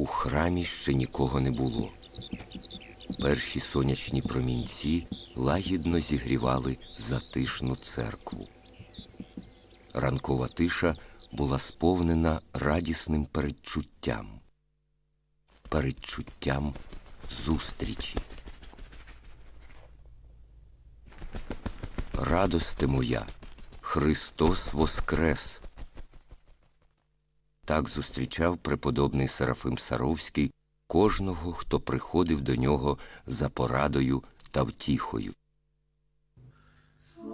У храмі ще нікого не було. Перші сонячні промінці лагідно зігрівали затишну церкву. Ранкова тиша була сповнена радісним передчуттям, передчуттям зустрічі. Радости моя, Христос Воскрес! Так зустрічав преподобний Серафим Саровський кожного, хто приходив до нього за порадою та втіхою.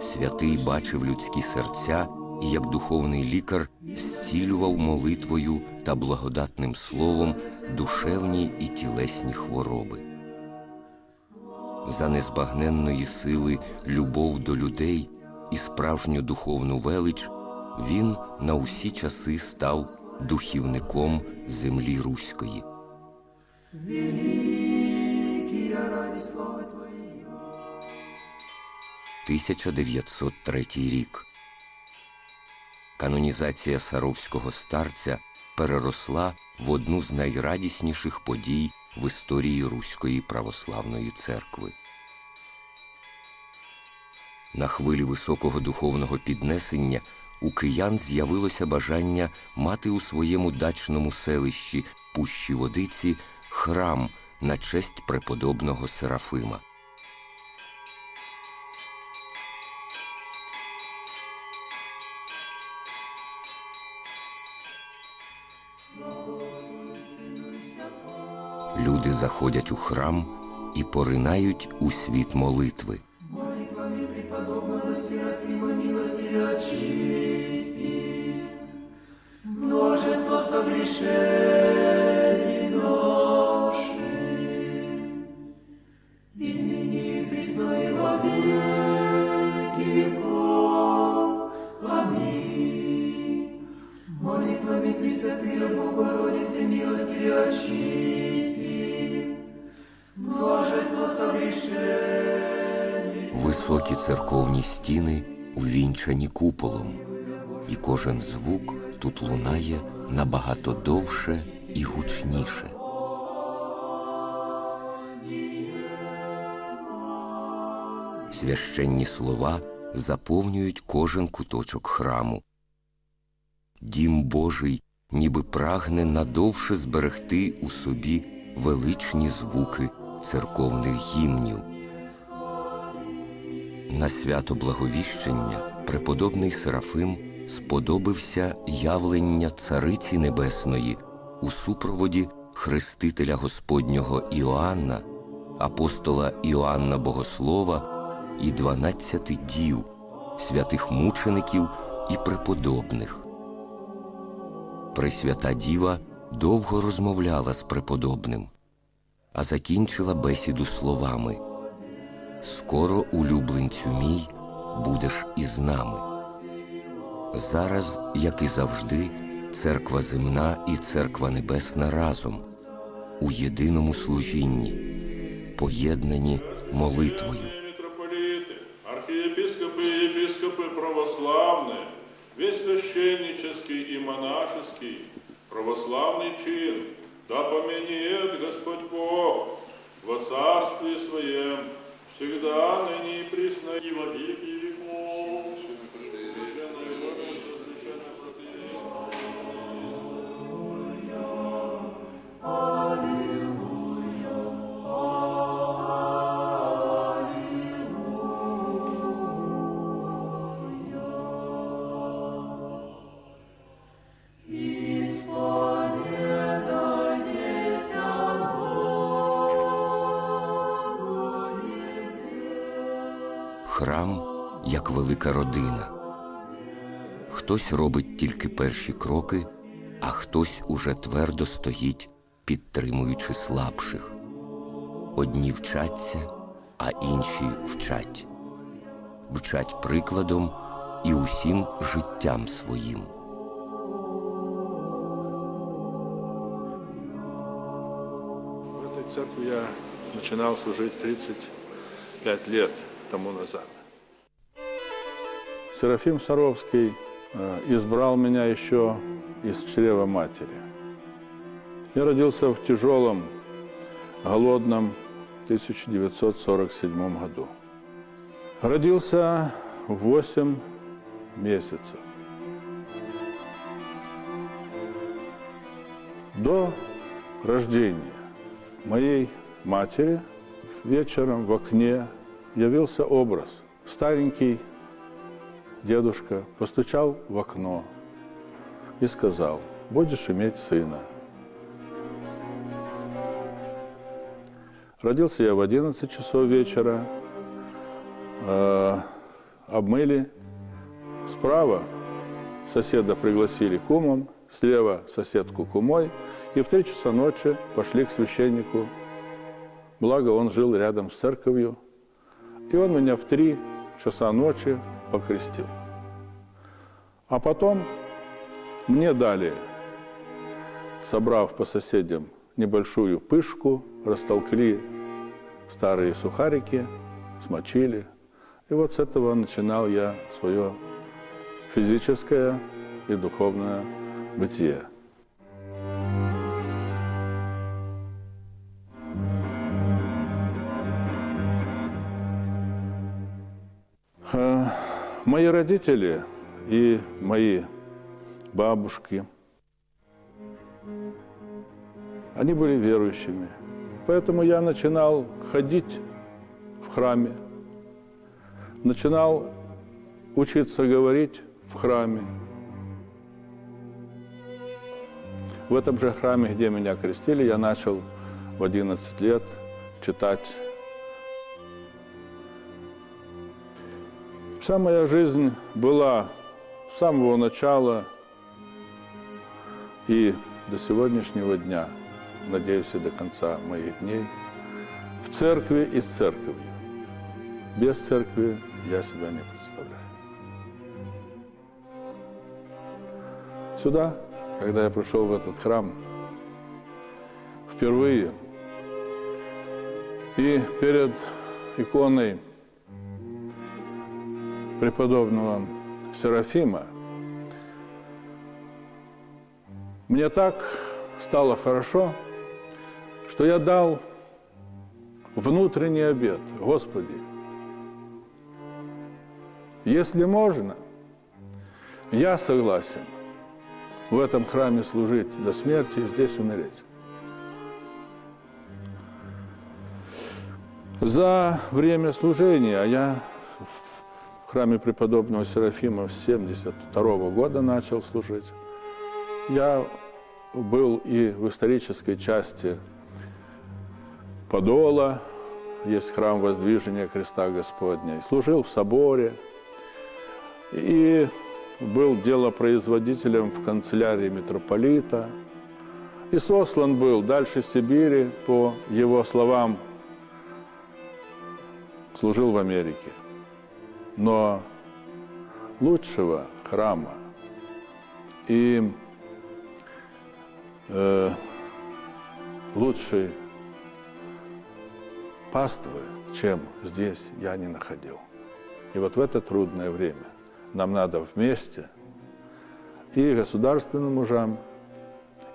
Святий бачив людські серця і, як духовний лікар, зцілював молитвою та благодатним словом душевні і тілесні хвороби. За незбагненної сили любов до людей і справжню духовну велич він на усі часи став духівником землі Руської. Слави 1903 рік. Канонізація Саровського старця переросла в одну з найрадісніших подій в історії Руської православної церкви. На хвилі високого духовного піднесення у киян з'явилося бажання мати у своєму дачному селищі Пущі Водиці храм на честь преподобного Серафима. Люди заходять у храм і поринають у світ молитви. Множество согрешений наших. И ныне и присно и во веки веков. Аминь. Молитвами Пресвятые Богородицы милости очисти. Множество согрешений Високі церковні стіни увінчані куполом, і кожен звук тут лунає набагато довше і гучніше. Священні слова заповнюють кожен куточок храму. Дім Божий ніби прагне надовше зберегти у собі величні звуки церковних гімнів. На свято Благовіщення преподобний Серафим сподобився явлення Цариці Небесної у супроводі Хрестителя Господнього Іоанна, апостола Іоанна Богослова і дванадцяти дів, святих мучеників і преподобних. Пресвята Діва довго розмовляла з преподобним, а закінчила бесіду словами Скоро, улюбленцю мій, будеш із нами. Зараз, як і завжди, церква земна і церква небесна разом у єдиному служінні, поєднані молитвою. митрополиты, архиепископы и епископы православные, весь священнический и монашеский, православный чин, да поменет Господь Бог во царстве Своем, всегда, ныне и присно, и во веки Велика родина. Хтось робить тільки перші кроки, а хтось уже твердо стоїть, підтримуючи слабших. Одні вчаться, а інші вчать. Вчать прикладом і усім життям своїм. В этой церкви я начинал служить 35 лет тому назад. Серафим Саровский э, избрал меня еще из чрева матери. Я родился в тяжелом, голодном 1947 году. Родился в 8 месяцев. До рождения моей матери вечером в окне явился образ. Старенький дедушка постучал в окно и сказал, будешь иметь сына. Родился я в 11 часов вечера, э, обмыли. Справа соседа пригласили кумом, слева соседку кумой, и в три часа ночи пошли к священнику. Благо он жил рядом с церковью, и он меня в три часа ночи покрестил. А потом мне дали, собрав по соседям небольшую пышку, растолкли старые сухарики, смочили. И вот с этого начинал я свое физическое и духовное бытие. Мои родители и мои бабушки, они были верующими. Поэтому я начинал ходить в храме, начинал учиться говорить в храме. В этом же храме, где меня крестили, я начал в 11 лет читать. Вся моя жизнь была с самого начала и до сегодняшнего дня, надеюсь, и до конца моих дней, в церкви и с церковью. Без церкви я себя не представляю. Сюда, когда я пришел в этот храм, впервые, и перед иконой преподобного Серафима, мне так стало хорошо, что я дал внутренний обет. Господи, если можно, я согласен в этом храме служить до смерти и здесь умереть. За время служения, я в храме преподобного Серафима с 72 года начал служить, я был и в исторической части Подола, есть храм Воздвижения Креста Господня, и служил в соборе, и был делопроизводителем в канцелярии митрополита, и сослан был дальше Сибири, по его словам, служил в Америке. Но лучшего храма и э, лучшей паствы, чем здесь, я не находил. И вот в это трудное время нам надо вместе и государственным мужам,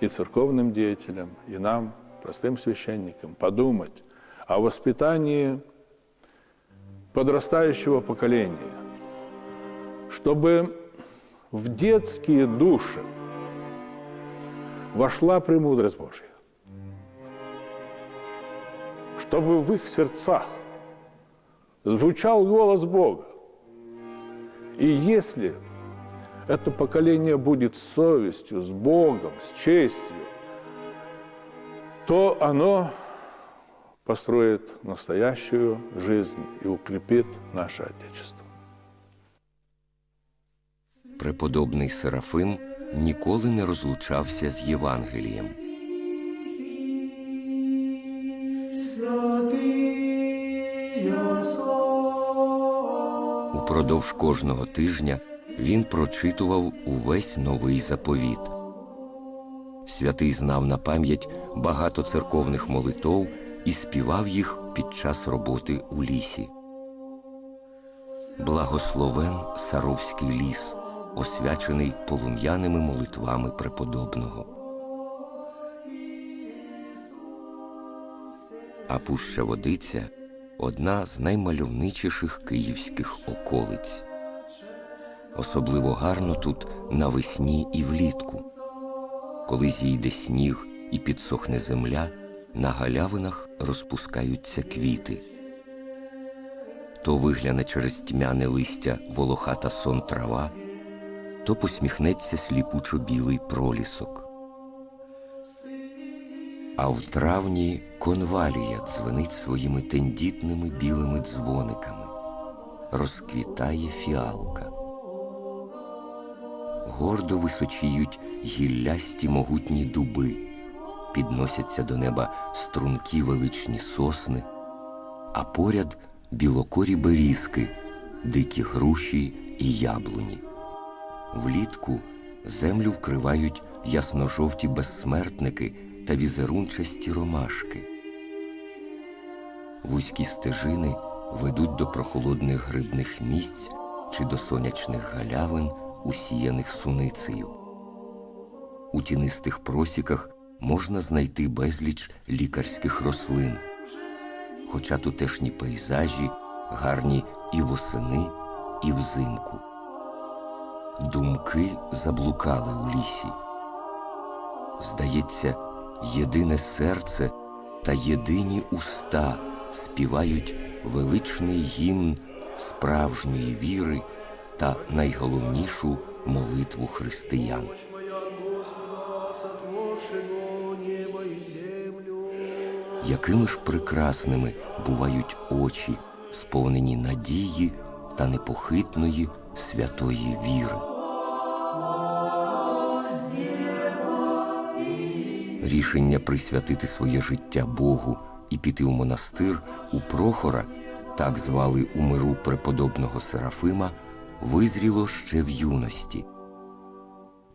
и церковным деятелям, и нам, простым священникам, подумать о воспитании подрастающего поколения, чтобы в детские души вошла премудрость Божья, чтобы в их сердцах звучал голос Бога. И если это поколение будет с совестью, с Богом, с честью, то оно построит настоящую жизнь и укрепит наше Отечество. Преподобний Серафим ніколи не розлучався з Євангелієм. Упродовж кожного тижня він прочитував увесь новий заповіт. Святий знав на пам'ять багато церковних молитов і співав їх під час роботи у лісі. Благословен Саровський ліс, освячений полум'яними молитвами преподобного. А Пуща Водиця одна з наймальовничіших київських околиць. Особливо гарно тут навесні і влітку. Коли зійде сніг і підсохне земля, на галявинах розпускаються квіти. То вигляне через тьмяне листя волохата сон трава, то посміхнеться сліпучо білий пролісок. А в травні конвалія дзвенить своїми тендітними білими дзвониками, розквітає фіалка. Гордо височіють гіллясті могутні дуби, підносяться до неба стрункі величні сосни, а поряд білокорі берізки, дикі груші і яблуні. Влітку землю вкривають ясно-жовті безсмертники та візерунчасті ромашки. Вузькі стежини ведуть до прохолодних грибних місць чи до сонячних галявин, усіяних суницею. У тінистих просіках можна знайти безліч лікарських рослин, хоча тутешні пейзажі гарні і восени, і взимку. Думки заблукали у лісі. Здається, єдине серце та єдині уста співають величний гімн справжньої віри та найголовнішу молитву християн. Якими ж прекрасними бувають очі, сповнені надії та непохитної святої віри. Рішення присвятити своє життя Богу і піти в монастир у Прохора, так звали у миру преподобного Серафима, визріло ще в юності.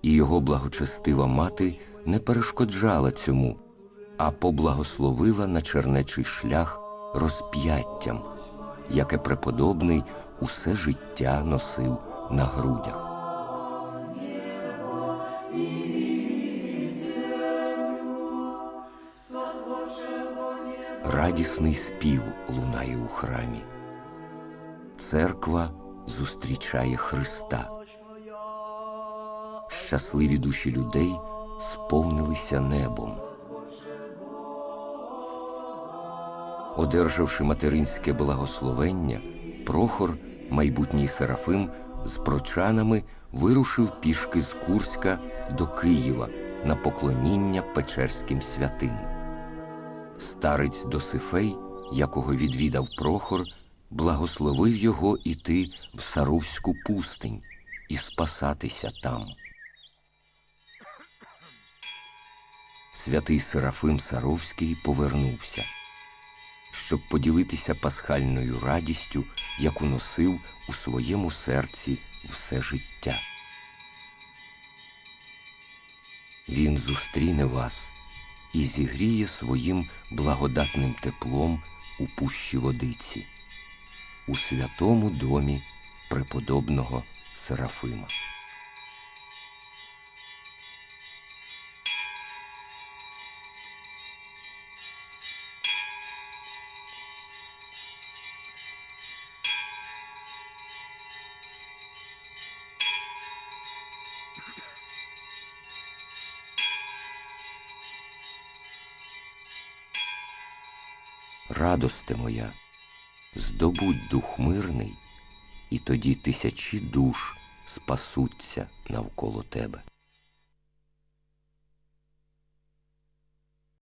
І його благочестива мати не перешкоджала цьому, а поблагословила на чернечий шлях розп'яттям, яке преподобний усе життя носив на грудях. Радісний спів лунає у храмі. Церква зустрічає Христа. Щасливі душі людей сповнилися небом. Одержавши материнське благословення, Прохор, майбутній Серафим, з прочанами вирушив пішки з Курська до Києва на поклоніння печерським святим. Старець Досифей, якого відвідав Прохор, благословив його іти в Саровську пустинь і спасатися там. Святий Серафим Саровський повернувся, щоб поділитися пасхальною радістю, яку носив у своєму серці все життя. Він зустріне вас і зігріє своїм благодатним теплом у пущі водиці, у святому домі преподобного Серафима. Радосте моя, здобудь дух мирний, і тоді тисячі душ спасуться навколо тебе.